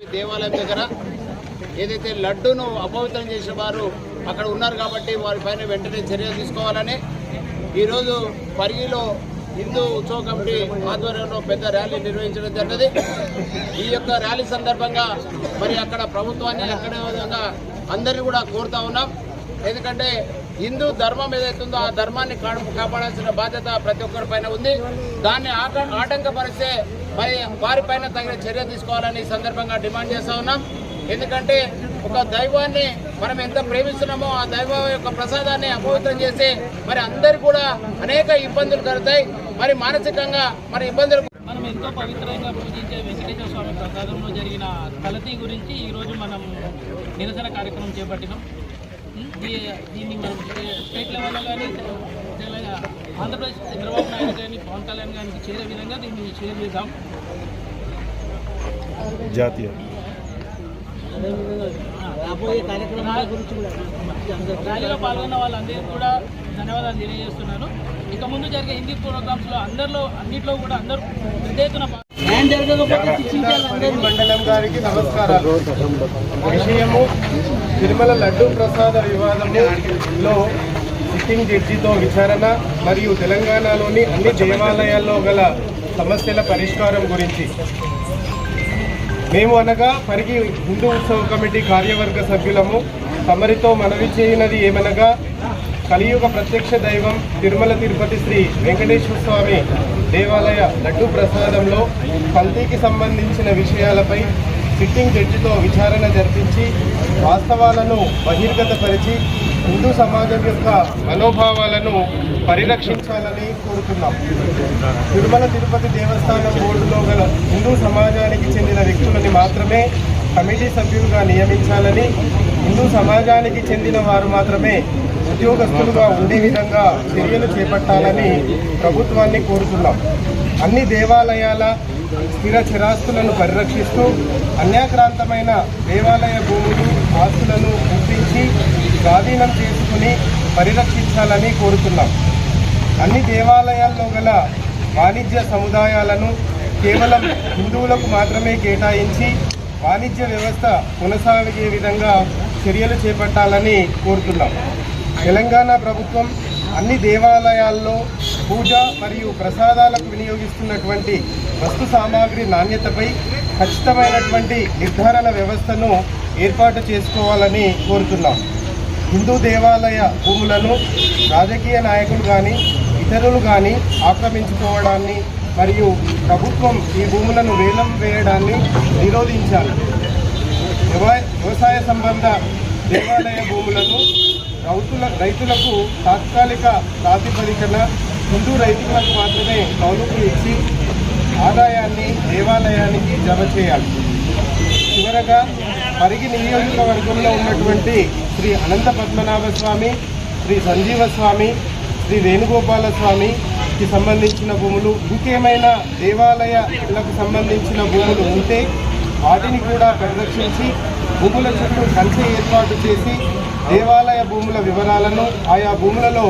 దేవాలయం దగ్గర ఏదైతే లడ్డూను అపవిత్రం చేసిన వారు అక్కడ ఉన్నారు కాబట్టి వారిపైన వెంటనే చర్యలు తీసుకోవాలని ఈరోజు పరిగిలో హిందూ ఉత్సవ కమిటీ ఆధ్వర్యంలో పెద్ద ర్యాలీ నిర్వహించడం జరిగింది. ఈ యొక్క ర్యాలీ సందర్భంగా మరి అక్కడ ప్రభుత్వాన్ని అక్కడే విధంగా అందరినీ కూడా కోరుతా ఉన్నాం. ఎందుకంటే హిందూ ధర్మం ఏదైతుందో ఆ ధర్మాన్ని కాపాడాల్సిన బాధ్యత ప్రతి ఒక్కరి పైన ఉంది. దాన్ని ఆటంకపరిస్తే మరి వారిపైన తగిన చర్య తీసుకోవాలని ఈ సందర్భంగా డిమాండ్ చేస్తా ఉన్నాం. ఎందుకంటే ఒక దైవాన్ని మనం ఎంత ప్రేమిస్తున్నామో ఆ దైవం యొక్క ప్రసాదాన్ని అపవిత్రం చేస్తే మరి అందరు కూడా అనేక ఇబ్బందులు కలుగుతాయి. మరి మానసికంగా మరి ఇబ్బందులు మనం ఎంతో పవిత్రంగా పూజించే వెంకటేశ్వర స్వామి ప్రసాదంలో జరిగిన కలతీ గురించి ఈరోజు మనం నిరసన కార్యక్రమం చేపట్టినాం. దీన్ని మనం స్టే- స్టేట్ లెవెల్లో కానీ ఆంధ్రప్రదేశ్ చంద్రబాబు నాయుడు కానీ పవన్ కళ్యాణ్ గారికి చేరే విధంగా దీన్ని షేర్ చేద్దాం. జాతీయ. రాబోయే కార్యక్రమాల గురించి కూడా ర్యాలీలో పాల్గొన్న వాళ్ళందరికీ కూడా ధన్యవాదాలు తెలియజేస్తున్నాను. ఇక ముందు జరిగే హిందీ ప్రోగ్రామ్స్లో అందరిలో అన్నింటిలో కూడా అందరూ పెద్ద ఎత్తున మండలం గారికి నమస్కారాలు. విషయము తిరుమల లడ్డు ప్రసాద వివాదములో సిట్టింగ్ జడ్జితో విచారణ మరియు తెలంగాణలోని అన్ని దేవాలయాల్లో గల సమస్యల పరిష్కారం గురించి. మేము అనగా పరిగి హిందూ ఉత్సవ కమిటీ కార్యవర్గ సభ్యులము. తమరితో మనవి చేయనది ఏమనగా కలియుగ ప్రత్యక్ష దైవం తిరుమల తిరుపతి శ్రీ వెంకటేశ్వర స్వామి దేవాలయ లడ్డు ప్రసాదంలో కల్తీకి సంబంధించిన విషయాలపై సిట్టింగ్ జడ్జితో విచారణ జరిపించి వాస్తవాలను బహిర్గతపరిచి హిందూ సమాజం యొక్క మనోభావాలను పరిరక్షించాలని కోరుతున్నాం. తిరుమల తిరుపతి దేవస్థానం బోర్డులో గల హిందూ సమాజానికి చెందిన వ్యక్తులని మాత్రమే కమిటీ సభ్యులుగా నియమించాలని హిందూ సమాజానికి చెందిన వారు మాత్రమే ఉద్యోగస్తులుగా ఉండే విధంగా చర్యలు చేపట్టాలని ప్రభుత్వాన్ని కోరుతున్నాం. అన్ని దేవాలయాల స్థిర చిరాస్తులను పరిరక్షిస్తూ అన్యాక్రాంతమైన దేవాలయ భూములు ఆస్తులను గుర్తించి స్వాధీనం చేసుకుని పరిరక్షించాలని కోరుతున్నాం. అన్ని దేవాలయాల్లో గల వాణిజ్య సముదాయాలను కేవలం హిందువులకు మాత్రమే కేటాయించి వాణిజ్య వ్యవస్థ కొనసాగే విధంగా చర్యలు చేపట్టాలని కోరుతున్నాం. తెలంగాణ ప్రభుత్వం అన్ని దేవాలయాల్లో పూజ మరియు ప్రసాదాలకు వినియోగిస్తున్నటువంటి వస్తు సామాగ్రి నాణ్యతపై ఖచ్చితమైనటువంటి నిర్ధారణ వ్యవస్థను ఏర్పాటు చేసుకోవాలని కోరుతున్నాం. హిందూ దేవాలయ భూములను రాజకీయ నాయకులు కానీ ఇతరులు కానీ ఆక్రమించుకోవడాన్ని మరియు ప్రభుత్వం ఈ భూములను వేలం వేయడాన్ని నిరోధించాలి. వ్యవసాయ సంబంధ దేవాలయ భూములను రైతుల రైతులకు తాత్కాలిక ప్రాతిపదికన హిందూ రైతులకు మాత్రమే కౌలుకు ఇచ్చి ఆదాయాన్ని దేవాలయానికి జమ చేయాలి. చివరగా పరిగి నియోజకవర్గంలో ఉన్నటువంటి శ్రీ అనంత పద్మనాభ స్వామి శ్రీ సంజీవ స్వామి శ్రీ వేణుగోపాల స్వామి కి సంబంధించిన భూములు ఇంకేమైనా దేవాలయాలకు సంబంధించిన భూములు ఉంటే వాటిని కూడా పరిరక్షించి భూముల చుట్టూ కంచె ఏర్పాటు చేసి దేవాలయ భూముల వివరాలను ఆయా భూములలో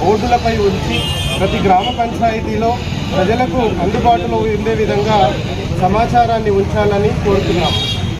బోర్డులపై ఉంచి ప్రతి గ్రామ పంచాయతీలో ప్రజలకు అందుబాటులో ఉండే విధంగా సమాచారాన్ని ఉంచాలని కోరుతున్నాము.